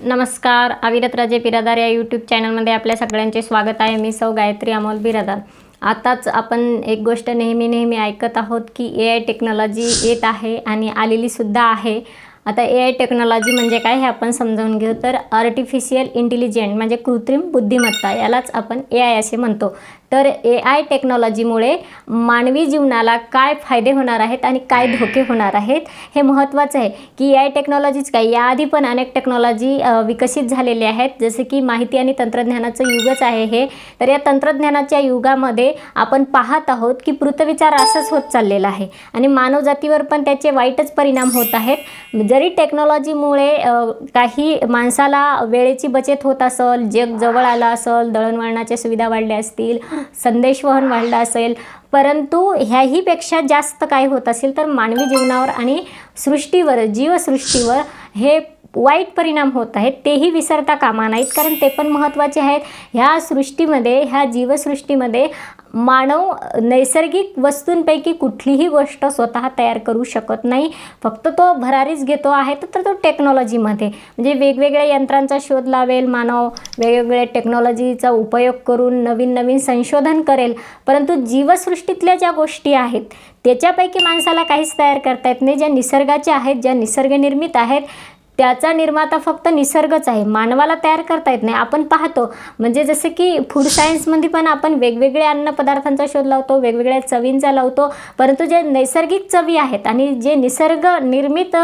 नमस्कार अविरत राजे बिरादार या यूट्यूब चॅनलमध्ये आपल्या सगळ्यांचे स्वागत आहे. मी सौ गायत्री अमोल बिरादार. आताच आपण एक गोष्ट नेहमी नेहमी ऐकत आहोत की ए आय टेक्नॉलॉजी येत आहे आणि आलेली सुद्धा आहे. आता ए आय टेक्नॉलॉजी म्हणजे काय हे आपण समजावून घेऊ. तर आर्टिफिशियल इंटेलिजंट म्हणजे कृत्रिम बुद्धिमत्ता यालाच आपण ए आय असे म्हणतो. तर ए आय टेक्नॉलॉजीमुळे मानवी जीवनाला काय फायदे होणार आहेत आणि काय धोके होणार आहेत हे महत्त्वाचं आहे. की ए आय टेक्नॉलॉजीच काय? याआधी पण अनेक टेक्नॉलॉजी विकसित झालेले आहेत. जसे की माहिती आणि तंत्रज्ञानाचं युगच आहे हे. तर या तंत्रज्ञानाच्या युगामध्ये आपण पाहत आहोत की पृथ्वीचा रासच होत चाललेला आहे. आणि मानवजातीवर पण त्याचे वाईटच परिणाम होत आहेत. जरी टेक्नॉलॉजीमुळे काही माणसाला वेळेची बचत होत असेल जग जवळ आलं असेल दळणवळणाच्या सुविधा वाढल्या असतील संदेशवहन वाढलं असेल. परंतु ह्याहीपेक्षा जास्त काय होत असेल तर मानवी जीवनावर आणि सृष्टीवर जीवसृष्टीवर हे वाईट परिणाम होत आहेत तेही विसरता कामा नाहीत. कारण ते पण महत्त्वाचे आहेत. ह्या सृष्टीमध्ये ह्या जीवसृष्टीमध्ये मानव नैसर्गिक वस्तूंपैकी कुठलीही गोष्ट स्वतः तयार करू शकत नाही. फक्त तो भरारीच घेतो आहे तर तो टेक्नॉलॉजीमध्ये. म्हणजे वेगवेगळ्या यंत्रांचा शोध लावेल मानव वेगवेगळ्या टेक्नॉलॉजीचा उपयोग करून नवीन नवीन संशोधन करेल. परंतु जीवसृष्टीतल्या ज्या गोष्टी आहेत त्याच्यापैकी माणसाला काहीच तयार करता येत नाही. ज्या निसर्गाच्या आहेत ज्या निसर्गनिर्मित आहेत त्याचा निर्माता फक्त निसर्गच आहे. मानवाला तयार करता येत नाही. आपण पाहतो म्हणजे जसं की फूड सायन्समध्ये पण आपण वेगवेगळ्या अन्नपदार्थांचा शोध लावतो वेगवेगळ्या चवींचा लावतो. परंतु जे नैसर्गिक चवी आहेत आणि जे निसर्ग निर्मित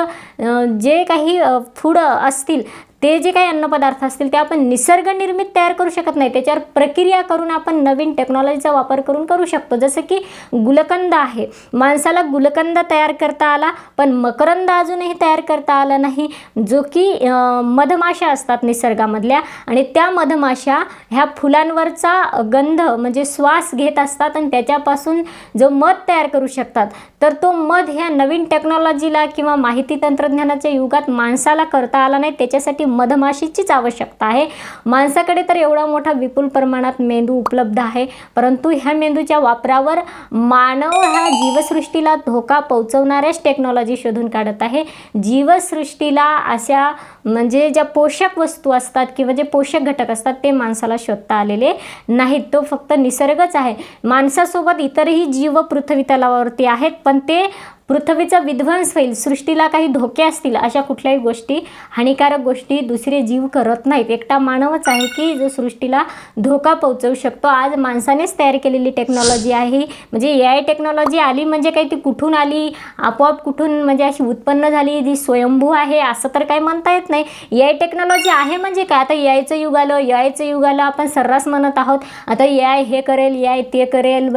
जे काही फूड असतील ते जे काही अन्नपदार्थ असतील ते आपण निसर्गनिर्मित तयार करू शकत नाही. त्याच्यावर प्रक्रिया करून आपण नवीन टेक्नॉलॉजीचा वापर करून करू शकतो. जसं की गुलकंद आहे. माणसाला गुलकंद तयार करता आला पण मकरंद अजूनही तयार करता आला नाही. जो की मधमाशा असतात निसर्गामधल्या आणि त्या मधमाशा ह्या फुलांवरचा गंध म्हणजे श्वास घेत असतात आणि त्याच्यापासून जो मध तयार करू शकतात. तर तो मध ह्या नवीन टेक्नॉलॉजीला किंवा माहिती तंत्रज्ञानाच्या युगात माणसाला करता आला नाही. त्याच्यासाठी मधमाशीचीच आवश्यकता आहे. माणसाकडे तर एवढा मोठा विपुल प्रमाणात मेंदू उपलब्ध आहे. परंतु ह्या मेंदूच्या वापरावर मानव हा जीवसृष्टीला धोका पोचवणाऱ्याच टेक्नॉलॉजी शोधून काढत आहे. जीवसृष्टीला अशा म्हणजे ज्या पोषक वस्तू असतात किंवा जे पोषक घटक असतात ते माणसाला शोधता आलेले नाहीत. तो फक्त निसर्गच आहे. माणसासोबत इतरही जीव पृथ्वी तलावावरती आहेत पण ते पृथ्वीचा विध्वंस होईल सृष्टीला काही धोके असतील अशा कुठल्याही गोष्टी हानिकारक गोष्टी दुसरे जीव करत नाहीत. एकटा मानवच आहे की जो सृष्टीला धोका पोहोचवू शकतो. आज माणसानेच तयार केलेली टेक्नॉलॉजी आहे. म्हणजे ए आय टेक्नॉलॉजी आली म्हणजे काही ती कुठून आली? आपोआप कुठून म्हणजे अशी उत्पन्न झाली? जी स्वयंभू आहे असं तर काही म्हणता येत नाही. ए आय टेक्नॉलॉजी आहे म्हणजे काय? आता ए आयचं युग आलं ए आयचं युग आलं आपण सर्रास म्हणत आहोत. आता ए आय हे करेल ए आय ते करेल.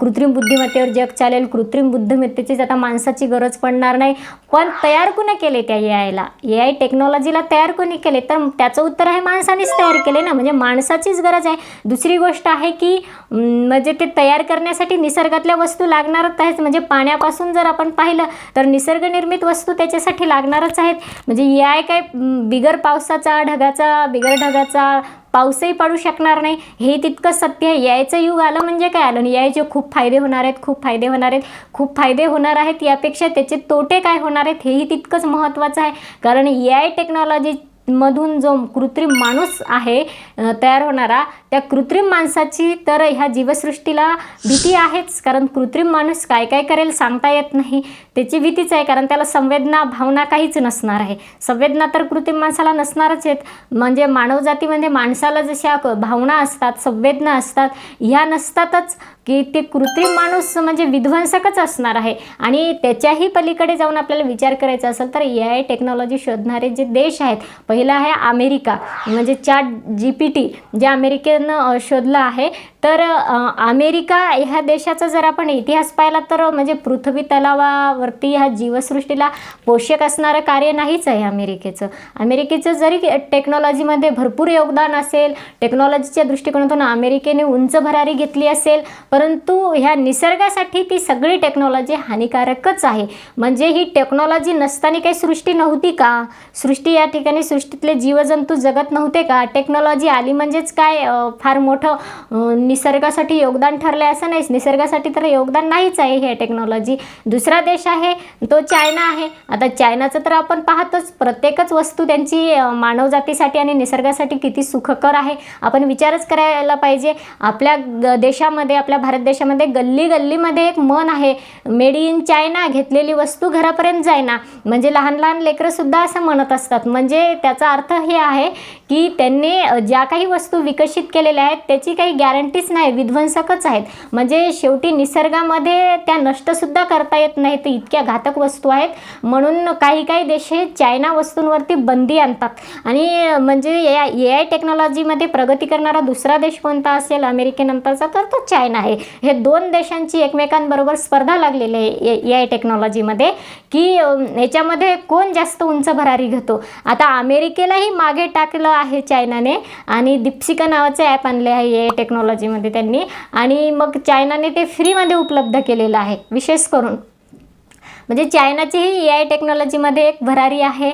कृत्रिम बुद्धिमत्तेवर जग चालेल. कृत्रिम बुद्धिमत्तेचीच आता माणसं माणसाची गरज पडणार नाही. पण तयार कुणी केले त्या ए आयला ए आय टेक्नॉलॉजीला तयार कोणी केले? तर त्याचं उत्तर आहे माणसानेच तयार केले ना. म्हणजे माणसाचीच गरज आहे. दुसरी गोष्ट आहे की म्हणजे ते तयार करण्यासाठी निसर्गातल्या वस्तू लागणारच आहेत. म्हणजे पाण्यापासून जर आपण पाहिलं तर निसर्गनिर्मित वस्तू त्याच्यासाठी लागणारच आहेत. म्हणजे ए आय काय बिगर पावसाचा ढगाचा बिगर ढगाचा पाऊसही पडू शकणार नाही. हे तितकं सत्य आहे. यायचं युग आलं म्हणजे काय आलं? आणि यायचे खूप फायदे होणार आहेत खूप फायदे होणार आहेत खूप फायदे होणार आहेत. यापेक्षा त्याचे तोटे काय होणार आहेत हेही तितकंच महत्त्वाचं आहे. कारण ए आय टेक्नॉलॉजी मधून जो कृत्रिम माणूस आहे तयार होणारा त्या कृत्रिम माणसाची तर ह्या जीवसृष्टीला भीती आहेच. कारण कृत्रिम माणूस काय काय करेल सांगता येत नाही. त्याची भीतीच आहे कारण त्याला संवेदना भावना काहीच नसणार आहे. संवेदना तर कृत्रिम माणसाला नसणारच आहेत. म्हणजे मानवजातीमध्ये माणसाला जशा क- भावना असतात संवेदना असतात ह्या नसतातच की ते कृत्रिम माणूस म्हणजे विध्वंसकच असणार आहे. आणि त्याच्याही पलीकडे जाऊन आपल्याला विचार करायचा असेल तर ए आय टेक्नॉलॉजी शोधणारे जे देश आहेत पहिला आहे अमेरिका. म्हणजे चॅट जी पी टी जे अमेरिकेनं शोधलं आहे तर अमेरिका ह्या देशाचा जर आपण इतिहास पाहिला तर म्हणजे पृथ्वी तलावावरती ह्या जीवसृष्टीला पोषक असणारं कार्य नाहीच आहे अमेरिकेचं. अमेरिकेचं जरी टेक्नॉलॉजीमध्ये भरपूर योगदान असेल टेक्नॉलॉजीच्या दृष्टिकोनातून अमेरिकेने उंच भरारी घेतली असेल परंतु ह्या निसर्गासाठी ती सगळी टेक्नॉलॉजी हानिकारकच आहे. म्हणजे ही टेक्नॉलॉजी नसताना काही सृष्टी नव्हती का? सृष्टी या ठिकाणी सृष्टीतले जीवजंतू जगत नव्हते का? टेक्नॉलॉजी आली म्हणजेच काय? फार मोठं निसर्गासाठी योगदान ठरलं आहे असं नाहीच. निसर्गासाठी तर योगदान नाहीच आहे हे टेक्नॉलॉजी दुसरा देश आहे तो चायना आहे. आता चायनाचं तर आपण पाहतोच. प्रत्येकच वस्तू त्यांची मानवजातीसाठी आणि निसर्गासाठी किती सुखकर आहे. आपण विचारच करायला पाहिजे. आपल्या ग- देशामध्ये आपल्या भारत देशामध्ये गल्ली गल्लीमध्ये एक मन आहे. मेड इन चायना घेतलेली वस्तू घरापर्यंत जायना म्हणजे लहान लहान लेकरंसुद्धा असं म्हणत असतात. म्हणजे त्याचा अर्थ हे आहे की त्यांनी ज्या काही वस्तू विकसित केलेल्या आहेत त्याची काही गॅरंटीच नाही विध्वंसकच आहेत. म्हणजे शेवटी निसर्गामध्ये त्या नष्टसुद्धा करता येत नाही तर इतक्या घातक वस्तू आहेत. म्हणून काही काही देश हे चायना वस्तूंवरती बंदी आणतात. आणि म्हणजे या ए आय टेक्नॉलॉजीमध्ये प्रगती करणारा दुसरा देश कोणता असेल अमेरिकेनंतरचा तर तो चायना आहे. हे दोन देशांची एकमेकांबरोबर स्पर्धा लागलेली आहे ए आय टेक्नॉलॉजीमध्ये की याच्यामध्ये कोण जास्त उंच भरारी घेतो? आता अमेरिकेलाही मागे टाकलं आहे चायनाने आणि दीप्सिका नावाचं ॲप आणले आहे ए आय टेक्नॉलॉजीमध्ये त्यांनी. आणि मग चायनाने ते फ्रीमध्ये उपलब्ध केलेलं आहे. विशेष करून. म्हणजे चायनाचीही ए आय टेक्नॉलॉजीमध्ये एक भरारी आहे.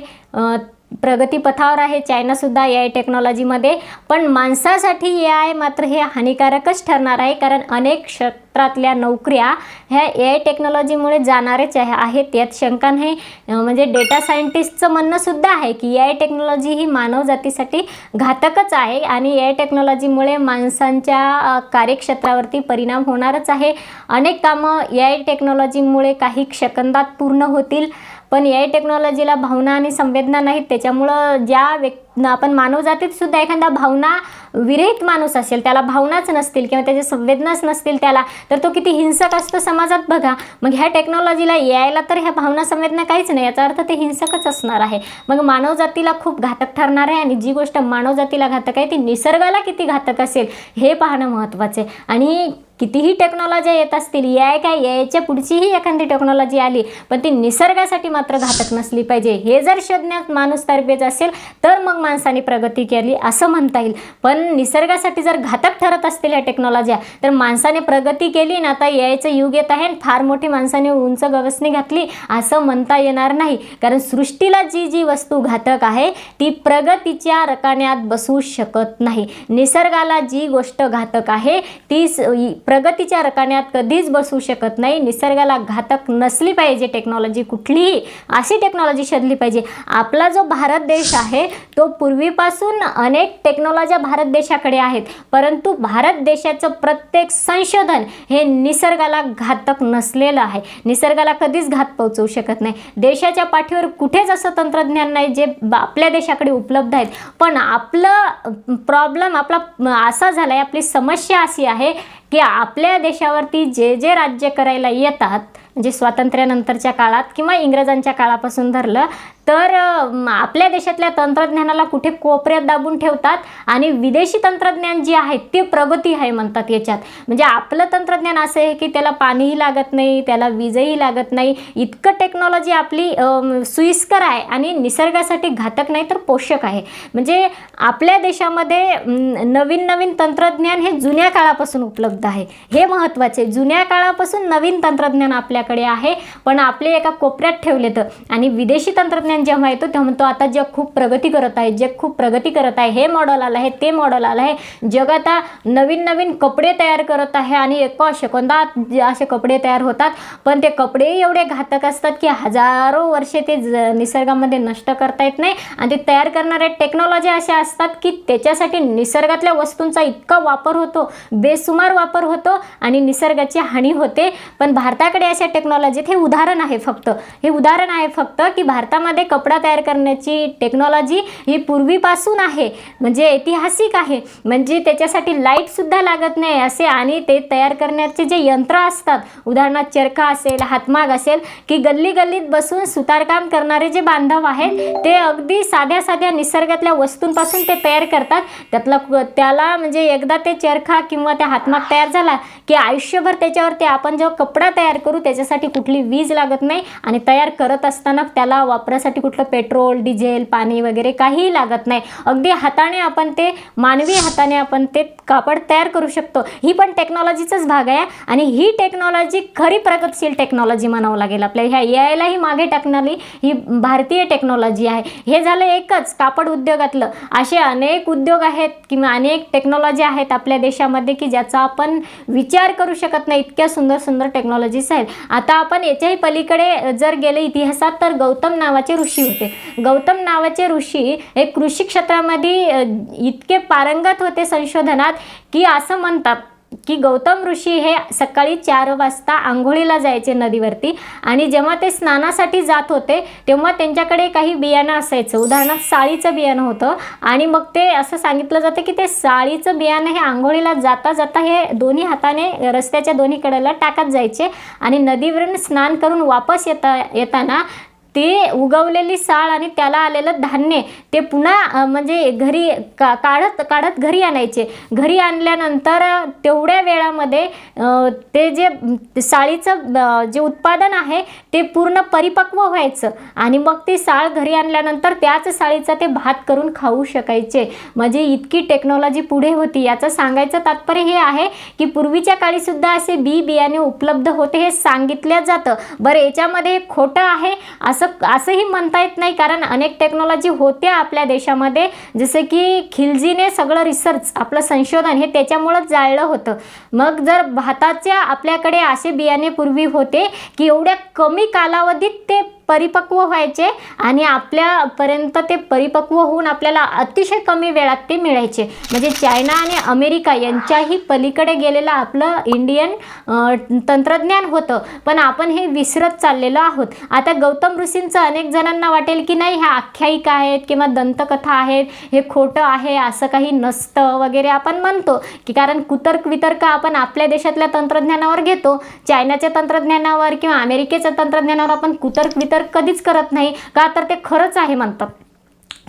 प्रगतीपथावर आहे. चायनासुद्धा ए आय टेक्नॉलॉजीमध्ये पण माणसासाठी ए आय मात्र हे हानिकारकच ठरणार आहे. कारण अनेक क्षेत्रातल्या नोकऱ्या ह्या ए आय टेक्नॉलॉजीमुळे जाणारेच आहेत. यात शंका नाही म्हणजे डेटा सायंटिस्टचं म्हणणंसुद्धा आहे की ए आय टेक्नॉलॉजी ही मानवजातीसाठी घातकच आहे. आणि ए आय टेक्नॉलॉजीमुळे माणसांच्या कार्यक्षेत्रावरती परिणाम होणारच आहे. अनेक कामं ए आय टेक्नॉलॉजीमुळे काही क्षकंदात पूर्ण होतील. पण ए आय टेक्नॉलॉजीला भावना आणि संवेदना नाहीत. त्याच्यामुळं ज्या व्यक्ती आपण मानवजातीत सुद्धा एखादा भावना विरहित माणूस असेल त्याला भावनाच नसतील किंवा त्याच्या संवेदनाच नसतील त्याला तर तो किती हिंसक असतो समाजात बघा. मग ह्या टेक्नॉलॉजीला यायला तर ह्या भावना संवेदना काहीच नाही. याचा अर्थ ते हिंसकच असणार आहे. मग मानवजातीला खूप घातक ठरणार आहे आणि जी गोष्ट मानवजातीला घातक आहे ती निसर्गाला किती घातक असेल हे पाहणं महत्त्वाचं आहे. आणि कितीही टेक्नॉलॉजी येत असतील याय आय काय यायच्या पुढचीही एखादी टेक्नॉलॉजी आली पण ती निसर्गासाठी मात्र घातक नसली पाहिजे. हे जर शोधण्यात माणूस तरबेज असेल तर मग माणसाने प्रगती केली असं म्हणता येईल. पण निसर्गासाठी जर घातक ठरत असतील टेक्नॉलॉजी टेक्नॉलॉज्या तर माणसाने प्रगती केली ना आता यायचं युग येत आहे आणि फार मोठी माणसाने उंच गवसणी घातली असं म्हणता येणार नाही. कारण सृष्टीला जी जी वस्तू घातक आहे ती प्रगतीच्या रकान्यात बसू शकत नाही. निसर्गाला जी गोष्ट घातक आहे ती स- प्रगतीच्या रकान्यात कधीच बसू शकत नाही. निसर्गाला घातक नसली पाहिजे टेक्नॉलॉजी कुठलीही. अशी टेक्नॉलॉजी शोधली पाहिजे. आपला जो भारत देश आहे तो पूर्वीपासून अनेक टेक्नॉलॉज्या भारत देशाकडे आहेत. परंतु भारत देशाचं प्रत्येक संशोधन हे निसर्गाला घातक नसलेलं आहे. निसर्गाला कधीच घात पोहोचवू शकत नाही. देशाच्या पाठीवर कुठेच असं तंत्रज्ञान नाही जे आपल्या देशाकडे उपलब्ध आहेत. पण आपलं प्रॉब्लेम आपला असा झाला आहे आपली समस्या अशी आहे की आपल्या देशावरती जे जे राज्य करायला येतात म्हणजे स्वातंत्र्यानंतरच्या काळात किंवा इंग्रजांच्या काळापासून धरलं तर आपल्या देशातल्या तंत्रज्ञानाला कुठे कोपऱ्यात दाबून ठेवतात आणि विदेशी तंत्रज्ञान जे आहे ते प्रगती आहे म्हणतात याच्यात. म्हणजे आपलं तंत्रज्ञान असं आहे की त्याला पाणीही लागत नाही त्याला वीजही लागत नाही. इतकं टेक्नॉलॉजी आपली सुईस्कर आहे आणि निसर्गासाठी घातक नाही तर पोषक आहे. म्हणजे आपल्या देशामध्ये नवीन नवीन तंत्रज्ञान हे जुन्या काळापासून उपलब्ध आहे. हे महत्त्वाचे जुन्या काळापासून नवीन तंत्रज्ञान आपल्या आपल्याकडे आहे. पण आपले एका कोपऱ्यात ठेवले तर आणि विदेशी तंत्रज्ञान जेव्हा येतो तेव्हा म्हणतो आता जग खूप प्रगती करत आहे जग खूप प्रगती करत आहे. हे मॉडेल आलं आहे ते मॉडेल आलं आहे. जग आता नवीन नवीन कपडे तयार करत आहे आणि एका सेकंदात असे कपडे तयार होतात. पण ते कपडे एवढे घातक असतात की हजारो वर्षे ते ज निसर्गामध्ये नष्ट करता येत नाही. आणि ते तयार करणाऱ्या टेक्नॉलॉजी अशा असतात की त्याच्यासाठी निसर्गातल्या वस्तूंचा इतका वापर होतो बेसुमार वापर होतो आणि निसर्गाची हानी होते. पण भारताकडे अशा टेक्नॉलॉजीत हे उदाहरण आहे फक्त. हे उदाहरण आहे फक्त की भारतामध्ये कपडा तयार करण्याची टेक्नॉलॉजी ही पूर्वीपासून आहे. म्हणजे ऐतिहासिक आहे. म्हणजे त्याच्यासाठी लाईटसुद्धा लागत नाही असे आणि ते तयार करण्याचे जे यंत्र असतात उदाहरणार्थ चरखा असेल हातमाग असेल की गल्ली गल्लीत बसून सुतारकाम करणारे जे बांधव आहेत ते अगदी साध्या साध्या निसर्गातल्या वस्तूंपासून ते तयार करतात. त्यातला त्याला म्हणजे एकदा ते चरखा किंवा त्या हातमाग तयार झाला की आयुष्यभर त्याच्यावर ते आपण जेव्हा कपडा तयार करू त्याच्या त्याच्यासाठी करण्यासाठी कुठली वीज लागत नाही आणि तयार करत असताना त्याला वापरासाठी कुठलं पेट्रोल डिझेल पाणी वगैरे काहीही लागत नाही. अगदी हाताने आपण ते मानवी हाताने आपण ते कापड तयार करू शकतो. ही पण टेक्नॉलॉजीचाच भाग आहे आणि ही टेक्नॉलॉजी खरी प्रगतशील टेक्नॉलॉजी म्हणावं लागेल आपल्या ह्या ए आयलाही मागे टाकणारी ही भारतीय टेक्नॉलॉजी आहे. हे झालं एकच कापड उद्योगातलं. असे अनेक उद्योग आहेत किंवा अनेक टेक्नॉलॉजी आहेत आपल्या देशामध्ये की ज्याचा आपण विचार करू शकत नाही. इतक्या सुंदर सुंदर टेक्नॉलॉजीज आहेत. आता आपण याच्याही पलीकडे जर गेले इतिहासात तर गौतम नावाचे ऋषी होते. गौतम नावाचे ऋषी हे कृषी क्षेत्रामध्ये इतके पारंगत होते संशोधनात की असं म्हणतात की गौतम ऋषी हे सकाळी चार वाजता आंघोळीला जायचे नदीवरती. आणि जेव्हा ते स्नानासाठी जात होते तेव्हा त्यांच्याकडे काही बियाणं असायचं. उदाहरणार्थ साळीचं बियाणं होतं. आणि मग ते असं सांगितलं जातं की ते साळीचं बियाणं हे आंघोळीला जाता जाता हे दोन्ही हाताने रस्त्याच्या दोन्ही कडेला टाकत जायचे. आणि नदीवरून स्नान करून वापस येता येताना ते उगवलेली साळ आणि त्याला आलेलं धान्य ते पुन्हा म्हणजे घरी का काढत काढत घरी आणायचे. घरी आणल्यानंतर तेवढ्या वेळामध्ये ते जे साळीचं जे उत्पादन आहे ते पूर्ण परिपक्व व्हायचं. आणि मग ती साळ घरी आणल्यानंतर त्याच साळीचा ते भात करून खाऊ शकायचे. म्हणजे इतकी टेक्नॉलॉजी पुढे होती. याचं सांगायचं तात्पर्य हे आहे की पूर्वीच्या काळीसुद्धा असे बी बियाणे उपलब्ध होते हे सांगितलं जातं. बरं याच्यामध्ये खोटं आहे असं असं असंही म्हणता येत नाही कारण अनेक टेक्नॉलॉजी होत्या आपल्या देशामध्ये. जसं की खिलजीने सगळं रिसर्च आपलं संशोधन हे त्याच्यामुळंच जाळलं होतं. मग जर भाताच्या आपल्याकडे असे बियाणे पूर्वी होते की एवढ्या कमी कालावधीत ते परिपक्व व्हायचे आणि आपल्यापर्यंत ते परिपक्व होऊन आपल्याला अतिशय कमी वेळात ते मिळायचे. म्हणजे चायना आणि अमेरिका यांच्याही पलीकडे गेलेलं आपलं इंडियन तंत्रज्ञान होतं. पण आपण हे विसरत चाललेलो आहोत. आता गौतम ऋषींचं अनेक जणांना वाटेल की नाही ह्या आख्यायिका आहेत किंवा दंतकथा आहेत हे खोटं आहे असं काही नसतं वगैरे आपण म्हणतो. की कारण कुतर्क वितर्क आपण आपल्या देशातल्या तंत्रज्ञानावर घेतो. चायनाच्या तंत्रज्ञानावर किंवा अमेरिकेच्या तंत्रज्ञानावर आपण कुतर्क वितर्क तर कधीच करत नाही. का तर ते खरंच आहे म्हणतात.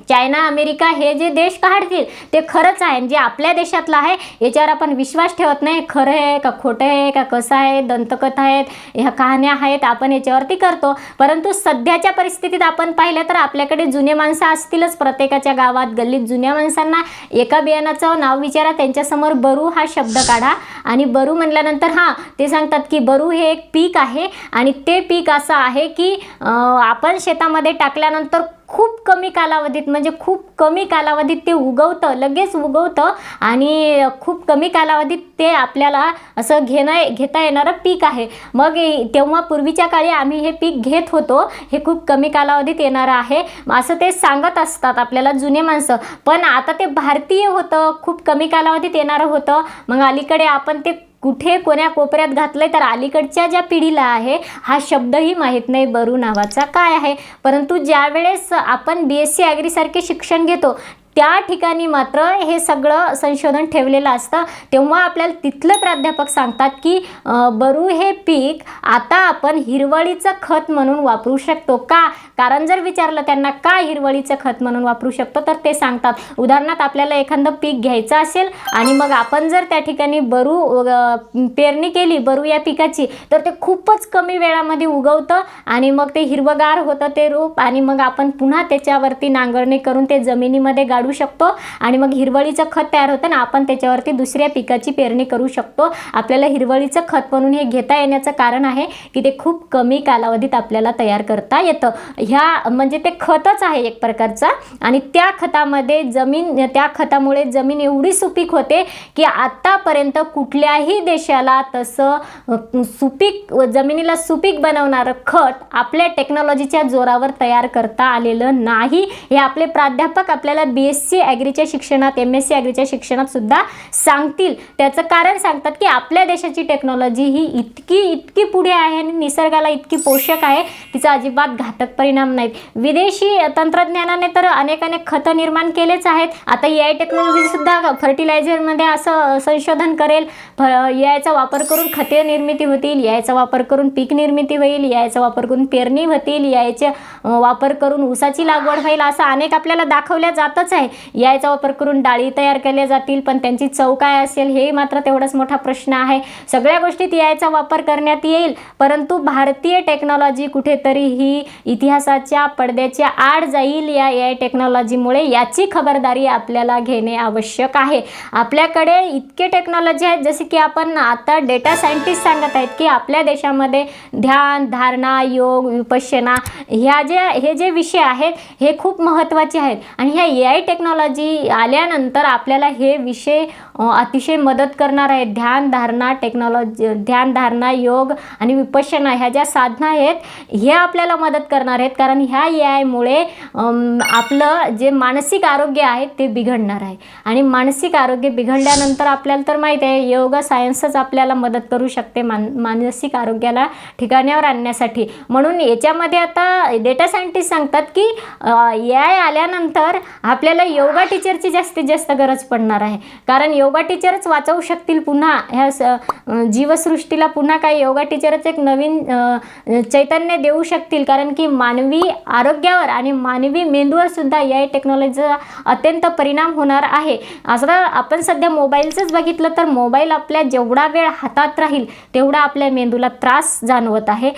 चायना अमेरिका हे जे देश काढतील ते खरंच आहे. जे आपल्या देशातलं आहे याच्यावर आपण विश्वास ठेवत नाही. खरं आहे का खोटं आहे का कसं आहे दंतकथा आहेत ह्या कहाण्या आहेत आपण याच्यावरती करतो. परंतु सध्याच्या परिस्थितीत आपण पाहिलं तर आपल्याकडे जुने माणसं असतीलच. प्रत्येकाच्या गावात गल्लीत जुन्या माणसांना एका बियाणाचं नाव विचारा त्यांच्यासमोर बरू हा शब्द काढा. आणि बरू म्हणल्यानंतर हां ते सांगतात की बरू हे एक पीक आहे. आणि ते पीक असं आहे की आपण शेतामध्ये टाकल्यानंतर खूप कमी कालावधीत म्हणजे खूप कमी कालावधीत ते उगवतं लगेच उगवतं आणि खूप कमी कालावधीत ते आपल्याला असं घेणं घेता येणारं पीक आहे. मग तेव्हा पूर्वीच्या काळी आम्ही हे पीक घेत होतो. हे खूप कमी कालावधीत येणारं आहे. असं ते सांगत असतात आपल्याला जुने माणसं. पण आता ते भारतीय होतं. खूप कमी कालावधीत येणारं होतं. मग अलीकडे आपण ते कुठे कोण्या कोपऱ्यात घातलंय तर अलीकडच्या ज्या पिढीला आहे हा शब्दही माहीत नाही. बरू नावाचा काय आहे? परंतु ज्यावेळेस आपण बी एस सी ॲग्रीसारखे शिक्षण घेतो त्या ठिकाणी मात्र हे सगळं संशोधन ठेवलेलं असतं. तेव्हा आपल्याला तिथलं प्राध्यापक सांगतात की बरू हे पीक आता आपण हिरवळीचं खत म्हणून वापरू शकतो का? कारण जर विचारलं त्यांना का हिरवळीचं खत म्हणून वापरू शकतो तर ते सांगतात उदाहरणार्थ आपल्याला एखादं पीक घ्यायचं असेल आणि मग आपण जर त्या ठिकाणी बरू पेरणी केली बरू या पिकाची तर ते खूपच कमी वेळामध्ये उगवतं आणि मग ते हिरवगार होतं ते रोप आणि मग आपण पुन्हा त्याच्यावरती नांगरणी करून ते जमिनीमध्ये काढू शकतो. आणि मग हिरवळीचं खत तयार होतं ना आपण त्याच्यावरती दुसऱ्या पिकाची पेरणी करू शकतो. आपल्याला हिरवळीचं खत म्हणून हे घेता येण्याचं कारण आहे की ते खूप कमी कालावधीत आपल्याला तयार करता येतं. ह्या म्हणजे ते खतच आहे एक प्रकारचा. आणि त्या खतामध्ये जमीन त्या खतामुळे जमीन एवढी सुपीक होते की आतापर्यंत कुठल्याही देशाला तसं सुपीक जमिनीला सुपीक बनवणारं खत आपल्या टेक्नॉलॉजीच्या जोरावर तयार करता आलेलं नाही. हे आपले प्राध्यापक आपल्याला बी एस सी ॲग्रीच्या शिक्षणात एम एस सी ॲग्रीच्या शिक्षणात सुद्धा सांगतील. त्याचं कारण सांगतात की आपल्या देशाची टेक्नॉलॉजी ही इतकी इतकी पुढे आहे आणि निसर्गाला इतकी पोषक आहे तिचा अजिबात घातक परिणाम नाहीत. विदेशी तंत्रज्ञानाने तर अनेक अनेक खतं निर्माण केलेच आहेत. आता ए आय टेक्नॉलॉजीसुद्धा फर्टिलायझरमध्ये असं संशोधन करेल. फ याचा वापर करून खते निर्मिती होतील याचा वापर करून पीक निर्मिती होईल याचा वापर करून पेरणी होतील याचे वापर करून ऊसाची लागवड होईल असं अनेक आपल्याला दाखवल्या जातच आहे आहे. ए आयचा वापर करून डाळी तयार केल्या जातील पण त्यांची चव काय असेल हे मात्र तेवढाच मोठा प्रश्न आहे. सगळ्या गोष्टीत ए आयचा वापर करण्यात येईल परंतु भारतीय टेक्नॉलॉजी कुठेतरी ही इतिहासाच्या पडद्याच्या आड जाईल. या ए आय टेक्नॉलॉजीमुळे याची खबरदारी आपल्याला घेणे आवश्यक आहे. आपल्याकडे इतके टेक्नॉलॉजी आहेत जसे की आपण आता डेटा सायंटिस्ट सांगत आहेत की आपल्या देशामध्ये ध्यान धारणा योग विपश्यना ह्या जे हे जे विषय आहेत हे खूप महत्त्वाचे आहेत. आणि ह्या ए आय टेक्नॉलॉजी आल्यानंतर आपल्याला हे विषय अतिशय मदत करणार आहेत. ध्यान धारणा टेक्नॉलॉजी ध्यान धारणा योग आणि विपश्यना ह्या ज्या साधना आहेत हे आपल्याला मदत करणार आहेत. कारण ह्या ए आयमुळे आपलं जे मानसिक आरोग्य आहे ते बिघडणार आहे. आणि मानसिक आरोग्य बिघडल्यानंतर आपल्याला तर माहीत आहे योगा सायन्सच आपल्याला मदत करू शकते मान मानसिक आरोग्याला ठिकाण्यावर आणण्यासाठी. म्हणून याच्यामध्ये आता डेटा सायंटिस्ट सांगतात की ए आय आल्यानंतर आपल्याला योगा टीचरची जास्तीत जास्त गरज पडणार आहे. कारण योग योगा टीचरच वाचवू शकतील पुन्हा. ह्या स जीवसृष्टीला पुन्हा काही योगा टीचरच एक नवीन चैतन्य देऊ शकतील. कारण की मानवी आरोग्यावर आणि मानवी मेंदूवर सुद्धा या टेक्नॉलॉजीचा अत्यंत परिणाम होणार आहे. असं आपण सध्या मोबाईलचंच बघितलं तर मोबाईल आपल्या जेवढा वेळ हातात राहील तेवढा आपल्या मेंदूला त्रास जाणवत आहे.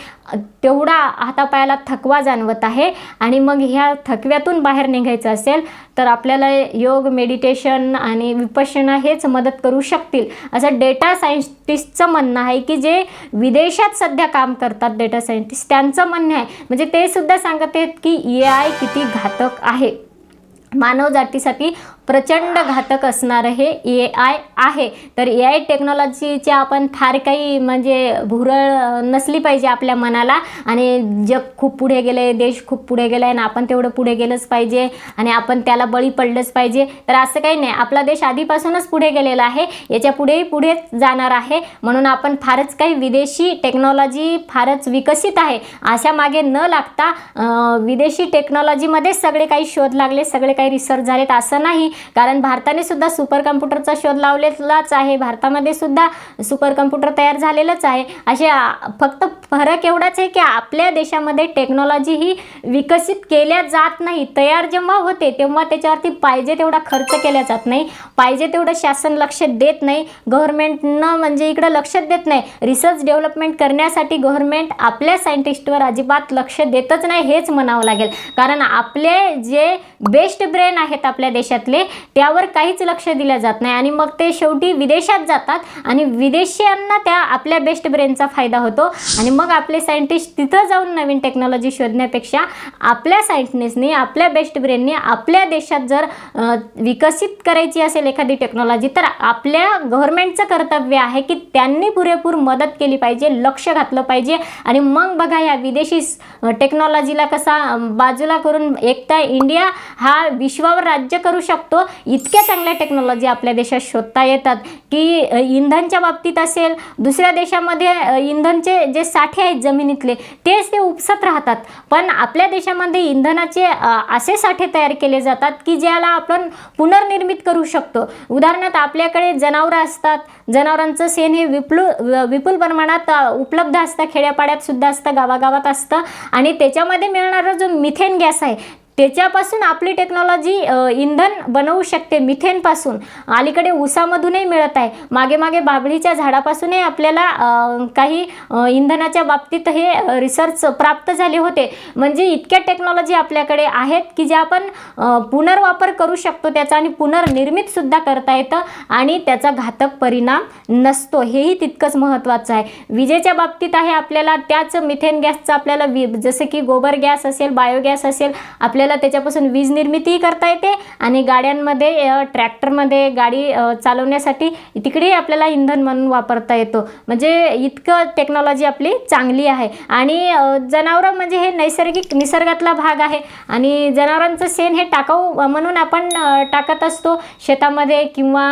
तेवढा हातापायाला थकवा जाणवत आहे. आणि मग ह्या थकव्यातून बाहेर निघायचं असेल तर आपल्याला योग मेडिटेशन आणि विपश्यना हेच मदत करू शकतील. असं डेटा सायंटिस्टचं म्हणणं आहे की जे विदेशात सध्या काम करतात डेटा सायंटिस्ट त्यांचं म्हणणं आहे. म्हणजे ते सुद्धा सांगत आहेत की ए आय किती घातक आहे. मानव जातीसाठी प्रचंड घातक असणारं हे ए आय आहे. तर ए आय टेक्नॉलॉजीच्या आपण फार काही म्हणजे भुरळ नसली पाहिजे आपल्या मनाला. आणि जग खूप पुढे गेलं आहे देश खूप पुढे गेला आहे आणि आपण तेवढं पुढे गेलंच पाहिजे आणि आपण त्याला बळी पडलंच पाहिजे. तर असं काही नाही. आपला देश आधीपासूनच पुढे गेलेला आहे. याच्या पुढेही पुढे जाणार आहे. म्हणून आपण फारच काही विदेशी टेक्नॉलॉजी फारच विकसित आहे. अशा मागे न लागता विदेशी टेक्नॉलॉजीमध्येच सगळे काही शोध लागले सगळे काही रिसर्च झालेत. असं नाही. कारण भारताने सुद्धा सुपर कम्प्युटरचा शोध लावलेलाच आहे. भारतामध्ये सुद्धा सुपर कम्प्युटर तयार झालेलंच आहे. असे फक्त फरक एवढाच आहे की आपल्या देशामध्ये टेक्नॉलॉजी ही विकसित केल्या जात नाही. तयार जेव्हा होते तेव्हा त्याच्यावरती पाहिजे तेवढा खर्च केला जात नाही. पाहिजे तेवढं शासन लक्ष देत नाही. गव्हर्नमेंटनं म्हणजे इकडं लक्ष देत नाही. रिसर्च डेव्हलपमेंट करण्यासाठी गव्हर्नमेंट आपल्या सायंटिस्टवर अजिबात लक्ष देतच नाही हेच म्हणावं लागेल. कारण आपले जे बेस्ट ब्रेन आहेत आपल्या देशातले त्यावर काहीच लक्ष दिलं जात नाही. आणि मग ते शेवटी विदेशात जातात आणि विदेशीयांना त्या आपल्या बेस्ट ब्रेनचा फायदा होतो. आणि मग आपले सायंटिस्ट तिथं जाऊन नवीन टेक्नॉलॉजी शोधण्यापेक्षा आपल्या सायंटिस्टनी आपल्या बेस्ट ब्रेननी आपल्या देशात जर विकसित करायची असेल एखादी टेक्नॉलॉजी तर आपल्या गव्हर्नमेंटचं कर्तव्य आहे की त्यांनी पुरेपूर मदत केली पाहिजे लक्ष घातलं पाहिजे. आणि मग बघा या विदेशी टेक्नॉलॉजीला कसा बाजूला करून एकटा इंडिया हा विश्वावर राज्य करू शकतो. इतक्या चांगल्या टेक्नॉलॉजी आपल्या देशात शोधता येतात. की इंधनच्या बाबतीत असेल दुसऱ्या देशामध्ये इंधनचे जे साठे आहेत जमिनीतले तेच ते उपसत राहतात. पण आपल्या देशामध्ये इंधनाचे असे साठे तयार केले जातात की ज्याला आपण पुनर्निर्मित करू शकतो. उदाहरणार्थ आपल्याकडे जनावरं असतात. जनावरांचं शेण हे विपुल विपुल प्रमाणात उपलब्ध असतं. खेड्यापाड्यात सुद्धा असतं गावागावात असतं. आणि त्याच्यामध्ये मिळणारा जो मिथेन गॅस आहे त्याच्यापासून आपली टेक्नॉलॉजी इंधन बनवू शकते मिथेनपासून. अलीकडे ऊसामधूनही मिळत आहे. मागे मागे बाभळीच्या झाडापासूनही आपल्याला काही इंधनाच्या बाबतीत हे रिसर्च प्राप्त झाले होते. म्हणजे इतक्या टेक्नॉलॉजी आपल्याकडे आहेत की ज्या आपण पुनर्वापर करू शकतो त्याचा आणि पुनर्निर्मितसुद्धा करता येतं आणि त्याचा घातक परिणाम नसतो. हेही तितकंच महत्त्वाचं आहे. विजेच्या बाबतीत आहे आपल्याला त्याच मिथेन गॅसचं आपल्याला वि जसं की गोबर गॅस असेल बायोगॅस असेल आपल्या आपल्याला त्याच्यापासून वीज निर्मितीही करता येते आणि गाड्यांमध्ये ट्रॅक्टरमध्ये गाडी चालवण्यासाठी तिकडेही आपल्याला इंधन म्हणून वापरता येतो. म्हणजे इतकं टेक्नॉलॉजी आपली चांगली आहे. आणि जनावरं म्हणजे हे नैसर्गिक निसर्गातला भाग आहे. आणि जनावरांचं शेण हे टाकाऊ म्हणून आपण टाकत असतो शेतामध्ये किंवा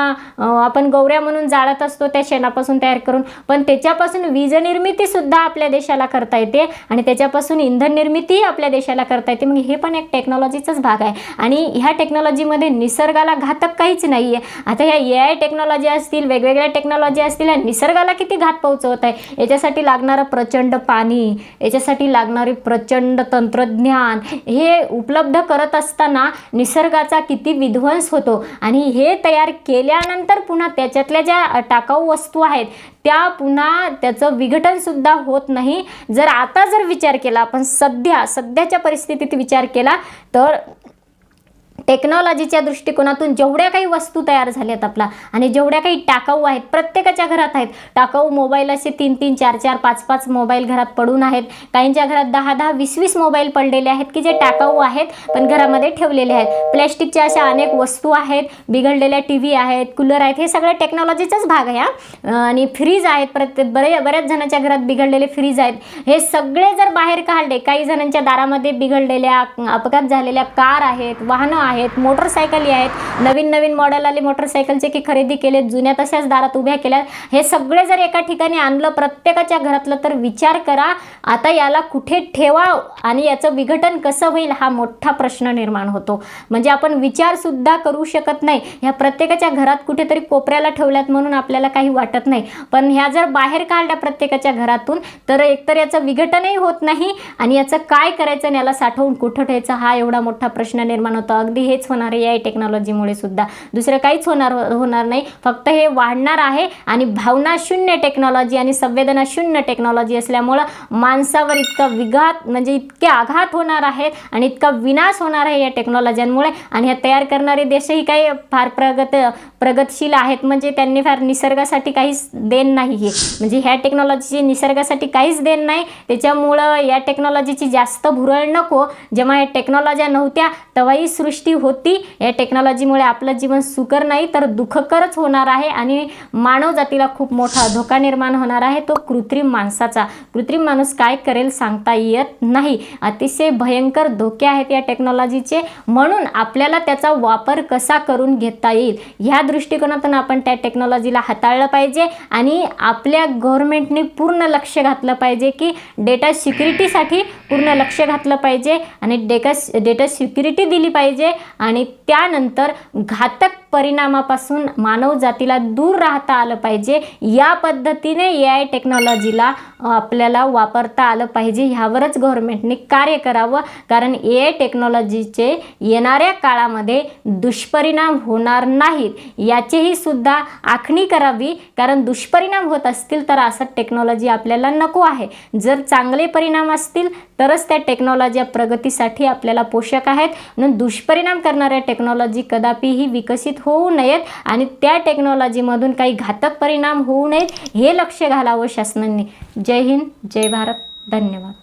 आपण गौऱ्या म्हणून जाळत असतो त्या शेणापासून तयार करून. पण त्याच्यापासून वीज निर्मितीसुद्धा आपल्या देशाला करता येते आणि त्याच्यापासून इंधन निर्मितीही आपल्या देशाला करता येते. मग हे पण एक टेक्नॉलॉजीचाच भाग आहे. आणि ह्या टेक्नॉलॉजीमध्ये निसर्गाला घातक काहीच नाही आहे आता ह्या ए आय टेक्नॉलॉजी असतील वेगवेगळ्या टेक्नॉलॉजी असतील ह्या निसर्गाला किती घात पोहोचवत आहे? याच्यासाठी लागणारं प्रचंड पाणी याच्यासाठी लागणारे प्रचंड तंत्रज्ञान हे उपलब्ध करत असताना निसर्गाचा किती विध्वंस होतो. आणि हे तयार केल्यानंतर पुन्हा त्याच्यातल्या ज्या टाकाऊ वस्तू आहेत त्या पुन्हा त्याचं विघटनसुद्धा होत नाही. जर आता जर विचार केला आपण सध्या सध्याच्या परिस्थितीत विचार केला तर टेक्नॉलॉजीच्या दृष्टिकोनातून जेवढ्या काही वस्तू तयार झाल्यात आपला आणि जेवढ्या काही टाकाऊ आहेत प्रत्येकाच्या घरात आहेत. टाकाऊ मोबाईल असे तीन तीन चार चार पाच पाच मोबाईल घरात पडून आहेत. काहींच्या घरात दहा दहा वीस वीस मोबाईल पडलेले आहेत की जे टाकाऊ आहेत पण घरामध्ये ठेवलेले आहेत. प्लॅस्टिकच्या अशा अनेक वस्तू आहेत बिघडलेल्या टी व्ही आहेत कूलर आहेत हे सगळं टेक्नॉलॉजीचाच भाग आहे हा. आणि फ्रीज आहेत प्रत्येक बरे बऱ्याच जणांच्या घरात बिघडलेले फ्रीज आहेत. हे सगळे जर बाहेर काढले काही जणांच्या दारामध्ये बिघडलेल्या अपघात झालेल्या कार आहेत वाहनं आहेत मोटरसायकली आहेत. नवीन नवीन मॉडेल आले मोटरसायकलचे की खरेदी केले जुन्या तशाच दारात उभ्या केल्या हे सगळे जर एका ठिकाणी आणलं प्रत्येकाच्या घरातलं तर विचार करा आता याला कुठे ठेवा आणि याचं विघटन कसं होईल हा मोठा प्रश्न निर्माण होतो. म्हणजे आपण विचारसुद्धा करू शकत नाही. ह्या प्रत्येकाच्या घरात कुठेतरी कोपऱ्याला ठेवल्यात म्हणून आपल्याला काही वाटत नाही. पण ह्या जर बाहेर काढल्या प्रत्येकाच्या घरातून तर एकतर याचं विघटनही होत नाही आणि याचं काय करायचं आणि याला साठवून कुठं ठेवायचं हा एवढा मोठा प्रश्न निर्माण होतो. अगदी हेच होणार आहे या टेक्नॉलॉजीमुळे सुद्धा. दुसरं काहीच होणार होणार नाही. फक्त हे वाढणार आहे आणि भावना शून्य टेक्नॉलॉजी आणि संवेदना शून्य टेक्नॉलॉजी असल्यामुळं माणसावर इतका विघात म्हणजे इतके आघात होणार आहेत आणि इतका विनाश होणार आहे या टेक्नॉलॉजीमुळे आणि ह्या तयार करणारे देशही काही फार प्रगत प्रगतशील आहेत. म्हणजे त्यांनी फार निसर्गासाठी काहीच देण नाही आहे म्हणजे ह्या टेक्नॉलॉजीची निसर्गासाठी काहीच देण नाही. त्याच्यामुळं या टेक्नॉलॉजीची जास्त भुरळ नको. जेव्हा या टेक्नॉलॉज्या नव्हत्या तेव्हाही सृष्टी होती. या टेक्नॉलॉजीमुळे आपलं जीवन सुकर नाही तर दुःखकरच होणार आहे आणि मानव जातीला खूप मोठा धोका निर्माण होणार आहे. तो कृत्रिम माणसाचा. कृत्रिम माणूस काय करेल सांगता येत नाही. अतिशय भयंकर धोके आहेत या टेक्नॉलॉजीचे म्हणून आपल्याला त्याचा वापर कसा करून घेता येईल? ह्या दृष्टिकोनातून आपण त्या टेक्नॉलॉजीला हाताळलं पाहिजे आणि आपल्या गव्हर्नमेंटने पूर्ण लक्ष घातलं पाहिजे की डेटा सिक्युरिटीसाठी पूर्ण लक्ष घातलं पाहिजे आणि डेटा डेटा सिक्युरिटी दिली पाहिजे. आणि त्यानंतर घातक परिणामापासून मानव जातीला दूर राहता आलं पाहिजे. या पद्धतीने ए आय टेक्नॉलॉजीला आपल्याला वापरता आलं पाहिजे. ह्यावरच गव्हर्नमेंटने कार्य करावं. कारण ए आय टेक्नॉलॉजीचे येणाऱ्या काळामध्ये दुष्परिणाम होणार नाहीत. याचीही सुद्धा आखणी करावी. कारण दुष्परिणाम होत असतील तर असं टेक्नॉलॉजी आपल्याला नको आहे. जर चांगले परिणाम असतील तरच त्या टेक्नॉलॉजी प्रगतीसाठी आपल्याला पोषक आहेत. म्हणून दुष्परिणाम करणाऱ्या टेक्नॉलॉजी कदापिही विकसित होऊ नयेत आणि त्या टेक्नॉलॉजीमधून काही घातक परिणाम होऊ नयेत हे लक्ष घालावं शासनाने. जय हिंद जय भारत. धन्यवाद.